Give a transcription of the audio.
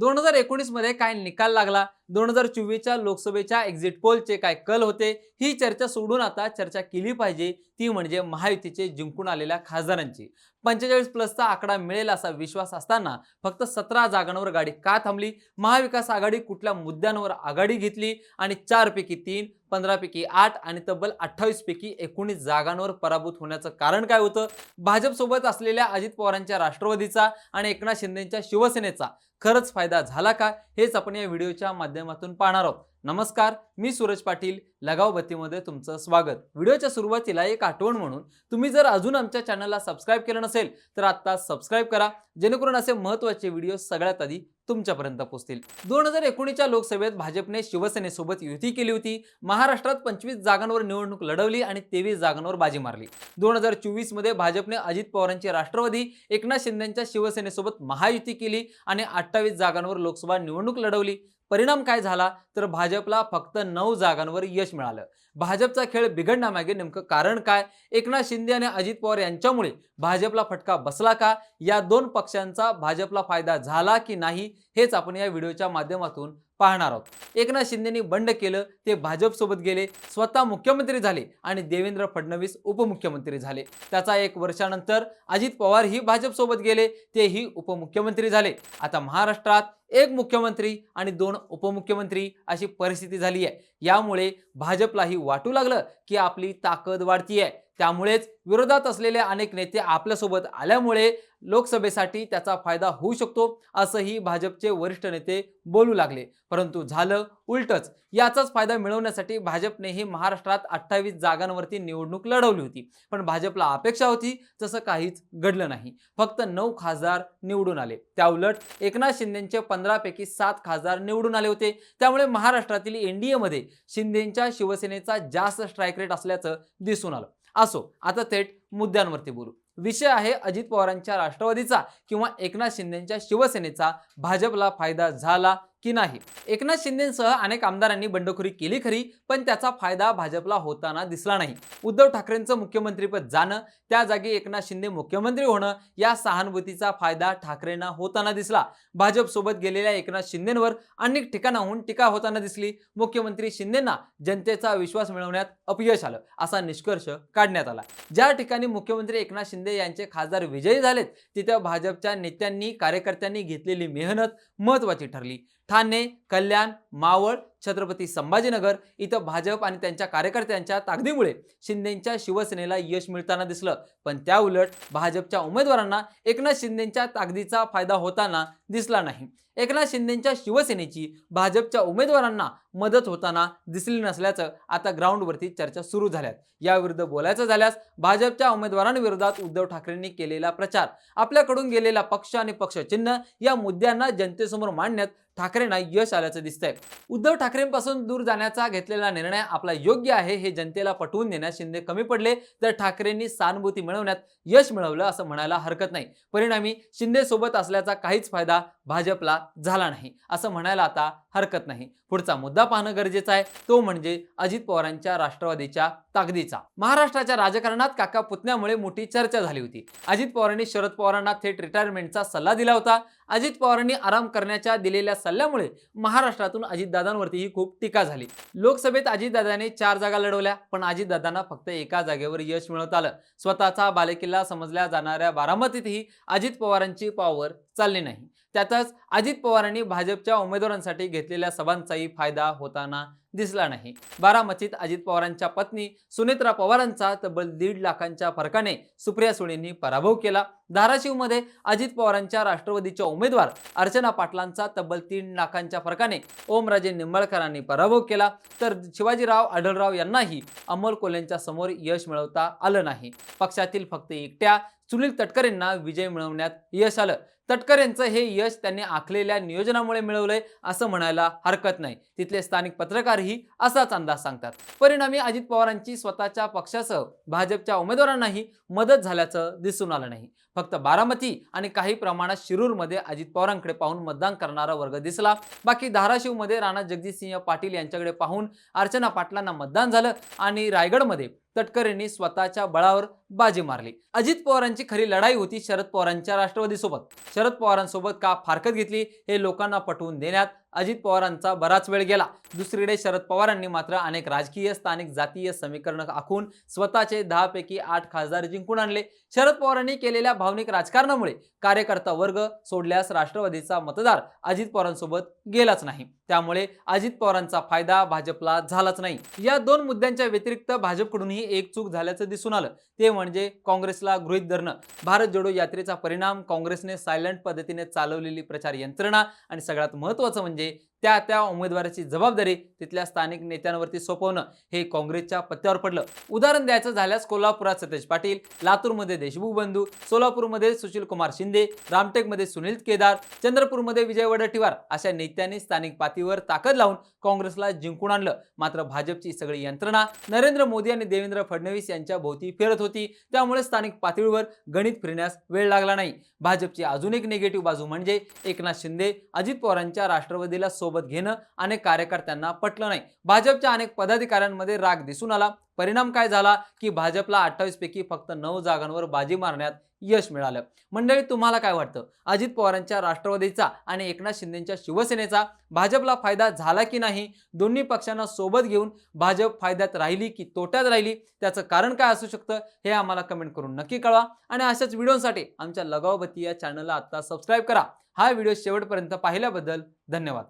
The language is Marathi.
दोन हजार एकोणीसमध्ये काय निकाल लागला? दोन हजार चोवीसच्या लोकसभेच्या एक्झिट पोलचे काय कल होते ही चर्चा सोडून आता चर्चा केली पाहिजे ती म्हणजे महायुतीचे जिंकून आलेल्या खासदारांची. पंचेचाळीस प्लसचा आकडा मिळेल असा विश्वास असताना फक्त सतरा जागांवर गाडी का थांबली? महाविकास आघाडी कुठल्या मुद्द्यांवर आघाडी घेतली? आणि चार पैकी तीन पंधरा पैकी आठ आणि तब्बल अठ्ठावीस पैकी एकोणीस जागांवर पराभूत होण्याचं कारण काय होतं? भाजपसोबत असलेल्या अजित पवारांच्या राष्ट्रवादीचा आणि एकनाथ शिंदेच्या शिवसेनेचा खरंच फायदा झाला का? हेच आपण या व्हिडिओच्या माध्यमातून पाहणार आहोत. नमस्कार मी सूरज पाटील लगाव बत्तीमध्ये तुमचं स्वागत. व्हिडिओच्या सुरुवातीला एक आठवण म्हणून तुम्ही जर अजून आमच्या चॅनलला सबस्क्राईब केलं नसेल तर आत्ता सबस्क्राईब करा जेणेकरून असे महत्त्वाचे व्हिडिओ सगळ्यात आधी तुमच्यापर्यंत पोहोचतील. दोन हजार एकोणीसच्या लोकसभेत भाजपने शिवसेनेसोबत युती केली होती. महाराष्ट्रात पंचवीस जागांवर निवडणूक लढवली आणि तेवीस जागांवर बाजी मारली. दोन हजार चोवीसमध्ये भाजपने अजित पवारांची राष्ट्रवादी एकनाथ शिंदेच्या शिवसेनेसोबत महायुती केली आणि अठ्ठावीस जागांवर लोकसभा निवडणूक लढवली. परिणाम काय झाला? तर भाजपला फक्त नऊ जागांवर यश मिळालं. भाजपचा खेळ बिघडण्यामागे नेमकं कारण काय? एकनाथ शिंदे आणि अजित पवार यांच्यामुळे भाजपला फटका बसला का? या दोन पक्षांचा भाजपला फायदा झाला की नाही? हेच आपण या व्हिडिओच्या माध्यमातून पाहणार आहोत. एकनाथ शिंदेनी बंड केलं ते भाजपसोबत गेले स्वतः मुख्यमंत्री झाले आणि देवेंद्र फडणवीस उपमुख्यमंत्री झाले. त्याचा एक वर्षानंतर अजित पवार ही भाजपसोबत गेले तेही उपमुख्यमंत्री झाले. आता महाराष्ट्रात एक मुख्यमंत्री आणि दोन उपमुख्यमंत्री अशी परिस्थिती झाली आहे यामुळे भाजपलाही वाटू लागलं की आपली ताकद वाढती आहे त्यामुळेच विरोधात असलेले अनेक नेते आपल्यासोबत आल्यामुळे लोकसभेसाठी त्याचा फायदा होऊ शकतो असंही भाजपचे वरिष्ठ नेते बोलू लागले. परंतु झालं उलटच. याचाच फायदा मिळवण्यासाठी भाजपनेही महाराष्ट्रात अठ्ठावीस जागांवरती निवडणूक लढवली होती. पण भाजपला अपेक्षा होती तसं काहीच घडलं नाही. फक्त नऊ खासदार निवडून आले. त्याउलट एकनाथ शिंदेचे पंधरापैकी सात खासदार निवडून आले होते. त्यामुळे महाराष्ट्रातील एनडीएमध्ये शिंदेच्या शिवसेनेचा जास्त स्ट्राईक रेट असल्याचं दिसून आलं. असो आता थेट मुद्द्यांवरती बोलू. विषय आहे अजित पवारांच्या राष्ट्रवादीचा किंवा एकनाथ शिंदेच्या शिवसेनेचा. भाजपला फायदा झाला की नाही? एकनाथ शिंदेसह अनेक आमदारांनी बंडखोरी केली खरी पण त्याचा फायदा भाजपला होताना दिसला नाही. उद्धव ठाकरेंचं मुख्यमंत्रीपद जाणं त्या जागी एकनाथ शिंदे मुख्यमंत्री होणं या सहानुभूतीचा फायदा ठाकरेंना होताना दिसला. भाजपसोबत गेलेल्या एकनाथ शिंदेवर अनेक ठिकाणाहून टीका होताना दिसली. मुख्यमंत्री शिंदेंना जनतेचा विश्वास मिळवण्यात अपयश आलं असा निष्कर्ष काढण्यात आला. ज्या ठिकाणी मुख्यमंत्री एकनाथ शिंदे यांचे खासदार विजयी झालेत तिथं भाजपच्या नेत्यांनी कार्यकर्त्यांनी घेतलेली मेहनत महत्वाची ठरली. ठाणे कल्याण मावळ छत्रपती संभाजीनगर इथं भाजप आणि त्यांच्या कार्यकर्त्यांच्या ताकदीमुळे शिंदेच्या शिवसेनेला यश मिळताना दिसलं. पण त्या उलट भाजपच्या उमेदवारांना एकनाथ शिंदेच्या ताकदीचा फायदा होताना दिसला नाही. एकनाथ शिंदेच्या शिवसेनेची भाजपच्या उमेदवारांना मदत होताना दिसली नसल्याचं आता ग्राउंडवरती चर्चा सुरू झाल्यात. याविरुद्ध बोलायचं झाल्यास भाजपच्या उमेदवारांविरोधात उद्धव ठाकरेंनी केलेला प्रचार आपल्याकडून गेलेला पक्ष आणि पक्षचिन्ह या मुद्द्यांना जनतेसमोर मांडण्यात ठाकरेंना यश आल्याचं दिसतंय. उद्धव ठाकरे ठाकरेंपासून दूर जाण्याचा घेतलेला निर्णय आपला योग्य आहे हे जनतेला पटवून देण्यास शिंदे कमी पडले. तर ठाकरेंनी सहानुभूती मिळवण्यात यश मिळवलं असं म्हणायला हरकत नाही. परिणामी शिंदे सोबत असल्याचा काहीच फायदा भाजपला झाला नाही. असं म्हणायला आता हरकत नाही. पुढचा मुद्दा पाहणं गरजेचं आहे. तो म्हणजे अजित पवारांच्या राष्ट्रवादीच्या ताकदीचा. महाराष्ट्राच्या राजकारणात काका पुतण्यामुळे मोठी चर्चा झाली होती. अजित पवारांनी शरद पवारांना थेट रिटायरमेंटचा सल्ला दिला होता. अजित पवारांनी आराम करण्याच्या दिलेल्या सल्ल्यामुळे महाराष्ट्रातून अजितदादांवरतीही खूप टीका झाली. लोकसभेत अजितदादांनी चार जागा लढवल्या पण अजितदादांना फक्त एका जागेवर यश मिळवता आलं. स्वतःचा बालेकिल्ला समजल्या जाणाऱ्या बारामतीतही अजित पवारांची पॉवर चालले नाही. त्यातच अजित पवारांनी भाजपच्या उमेदवारांसाठी घेतलेल्या सभांचाही फायदा होताना दिसला नाही. बारामतीत अजित पवारांच्या पत्नी सुनेत्रा पवारांचा तब्बल दीड लाखांच्या फरकाने सुप्रिया सुळेंनी पराभव केला. धाराशिवमध्ये अजित पवारांच्या राष्ट्रवादीच्या उमेदवार अर्चना पाटलांचा तब्बल तीन लाखांच्या फरकाने ओमराजे निंबाळकरांनी पराभव केला. तर शिवाजीराव आढळराव यांनाही अमोल कोल्यांच्या समोर यश मिळवता आलं नाही. पक्षातील फक्त एकट्या सुनील तटकरेंना विजय मिळवण्यात यश आलं. तटकरेंचं हे यश त्यांनी आखलेल्या नियोजनामुळे मिळवलंय असं म्हणायला हरकत नाही. तिथले स्थानिक पत्रकारही असाच अंदाज सांगतात. परिणामी अजित पवारांची स्वतःच्या पक्षासह भाजपच्या उमेदवारांनाही मदत झाल्याचं दिसून आलं नाही. फक्त बारामती आणि काही प्रमाणात शिरूरमध्ये अजित पवारांकडे पाहून मतदान करणारा वर्ग दिसला. बाकी धाराशिवमध्ये राणा जगजितसिंह पाटील यांच्याकडे पाहून अर्चना पाटलांना मतदान झालं आणि रायगडमध्ये तटकरेंनी स्वतःच्या बळावर बाजी मारली. अजित पवारांची खरी लढाई होती शरद पवारांच्या राष्ट्रवादीसोबत. शरद पवारांसोबत का फारकत घेतली हे लोकांना पटवून देण्यात अजित पवारांचा बराच वेळ गेला. दुसरीकडे शरद पवारांनी मात्र अनेक राजकीय स्थानिक जातीय समीकरण आखून स्वतःचे दहापैकी आठ खासदार जिंकून आणले. शरद पवारांनी केलेल्या भावनिक राजकारणामुळे कार्यकर्ता वर्ग सोडल्यास राष्ट्रवादीचा मतदार अजित पवारांसोबत गेलाच नाही. त्यामुळे अजित पवारांचा फायदा भाजपला झालाच नाही. या दोन मुद्द्यांच्या व्यतिरिक्त भाजपकडूनही एक चूक झाल्याचं दिसून आलं. ते म्हणजे काँग्रेसला गृहित धरणं. भारत जोडो यात्रेचा परिणाम काँग्रेसने सायलेंट पद्धतीने चालवलेली प्रचार यंत्रणा आणि सगळ्यात महत्त्वाचं म्हणजे त्या त्या उमेदवाराची जबाबदारी तिथल्या स्थानिक नेत्यांवरती सोपवणं हे काँग्रेसच्या पत्त्यावर पडलं. उदाहरण द्यायचं झाल्यास कोल्हापुरात सतेज पाटील लातूरमध्ये देशमुख बंधू सोलापूरमध्ये सुशील कुमार शिंदे रामटेकमध्ये सुनील केदार चंद्रपूरमध्ये विजय वडट्टीवार अशा नेत्यांनी स्थानिक पातळीवर ताकद लावून काँग्रेसला जिंकून आणलं. मात्र भाजपची सगळी यंत्रणा नरेंद्र मोदी आणि देवेंद्र फडणवीस यांच्या भोवती फिरत होती. त्यामुळे स्थानिक पातळीवर गणित फिरण्यास वेळ लागला नाही. भाजपची अजून एक निगेटिव्ह बाजू म्हणजे एकनाथ शिंदे अजित पवारांच्या राष्ट्रवादीला सोबत घेणं अनेक कार्यकर्त्यांना पटलं नाही. भाजपच्या अनेक पदाधिकाऱ्यांमध्ये राग दिसून आला. परिणाम काय झाला? की भाजपला अठ्ठावीस पैकी फक्त नऊ जागांवर बाजी मारण्यात यश मिळालं. मंडळी तुम्हाला काय वाटतं? अजित पवारांच्या राष्ट्रवादीचा आणि एकनाथ शिंदेच्या शिवसेनेचा भाजपला फायदा झाला की नाही? दोन्ही पक्षांना सोबत घेऊन भाजप फायद्यात राहिली की तोट्यात राहिली? त्याचं कारण काय असू शकतं? हे आम्हाला कमेंट करून नक्की कळवा. आणि अशाच व्हिडिओसाठी आमच्या लगावबत्ती या चॅनलला आता सबस्क्राईब करा. हा व्हिडिओ शेवटपर्यंत पाहिल्याबद्दल धन्यवाद.